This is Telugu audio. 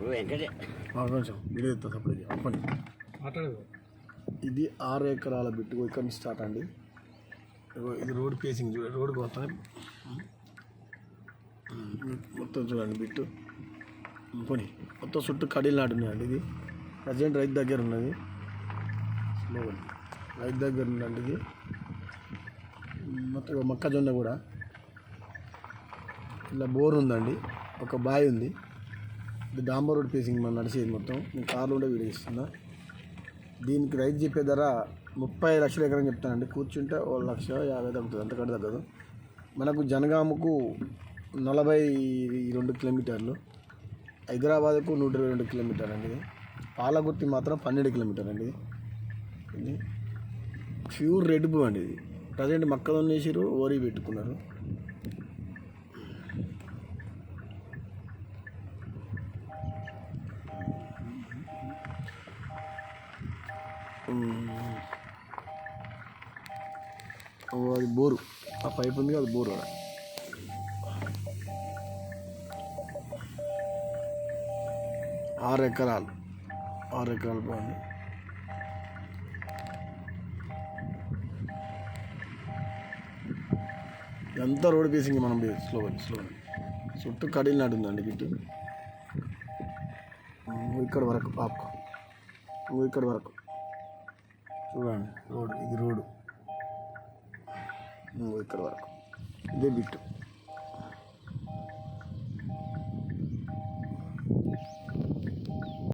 కొంచెం వీడియో చెప్పండి మాట్లాడదు ఇది ఆరు ఎకరాల బిట్టు ఇక్కడ నుంచి స్టార్ట్ అండి? ఇది రోడ్ ఫేసింగ్ చూడండి రోడ్కి వస్తాయి మొత్తం చూడండి బిట్టు. పోనీ మొత్తం చుట్టూ కడీలు నాటున్నాయండి ఇది. ప్రజెంట్ రైతు దగ్గర ఉన్నది. రైతు దగ్గర ఉందండి ఇది. మొత్తం మొక్కజొన్న కూడా. ఇలా బోర్ ఉందండి. ఒక బావి ఉంది. ఇది డాంబర్ రోడ్ ఫేసింగ్ మనం నడిచేది మొత్తం. నేను కార్లో ఉండే వీడియో ఇస్తున్నా దీనికి రైతు చెప్పే ధర ముప్పై లక్షల ఎకరం చెప్తానండి. కూర్చుంటే ఓ లక్ష యాభై తగ్గుతుంది. అంతకంటే తగ్గదు. మనకు జనగామకు నలభై రెండు కిలోమీటర్లు. హైదరాబాద్కు నూట ఇరవై రెండు కిలోమీటర్లు అండి ఇది పాలగుర్తి మాత్రం పన్నెండు కిలోమీటర్ అండి ఇది ప్యూర్ రెడ్ బూ అండి ఇది. ప్రజెంట్ మక్కలు వేసిరు ఓరి పెట్టుకున్నారు. అది బోరు. ఆ పైప్ ఉంది అది బోరు అక్కడ ఆరు ఎకరాలు. ఆరు ఎకరాలు బాగుంది ఎంత రోడ్ ఫేసింగ్ మనం స్లో స్లో చుట్టూ కడీలు నాటుందండి గిట్టు. ఇక్కడ వరకు పాపకు ఇక్కడ వరకు. చూడండి రోడ్ ఇది రోడ్డు ఇక్కడ వరకు. ఇదే బిట్టు.